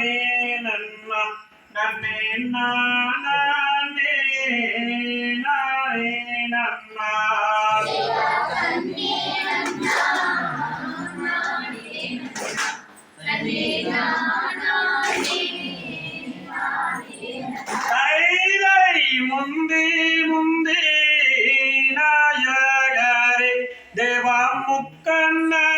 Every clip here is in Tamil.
నన్నే నన్న ముందే ముందే నాయగారే దేవా ముక్కన్నా.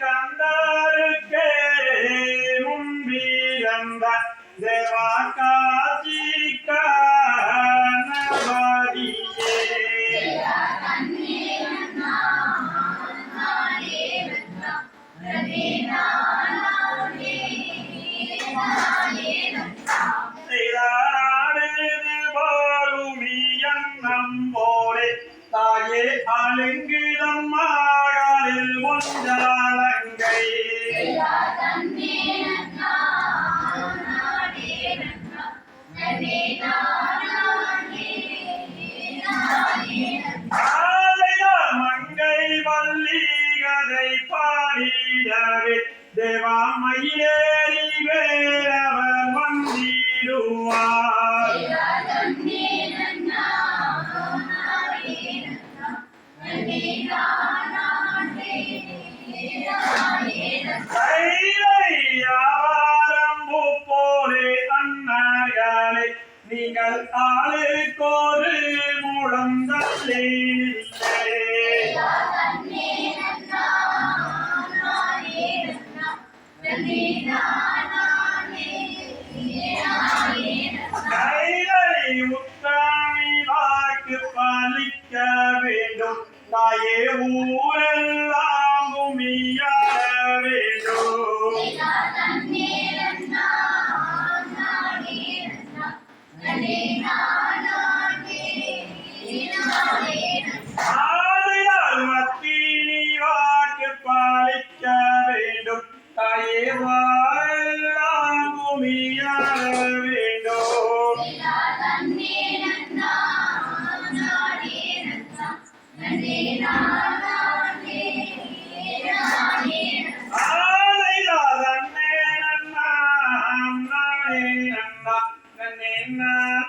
கண்டாருக்கே முன்பிறந்த தேவா காட்சி தாயே அலுங்கிடம் மாகாலில் ஒன்றாலங்கை மங்கை வள்ளி கதை பாடிடவே தேவா கைலையாரம்பு போலே அண்ணாகளே நீங்கள் ஆளுக்கொரு முழந்தல்லே பாலிக்க வேண்டும். நாயே ஊரெல்லாம் உமியாட வேண்டும். ஆதையால் மத்தினி ஆதையால்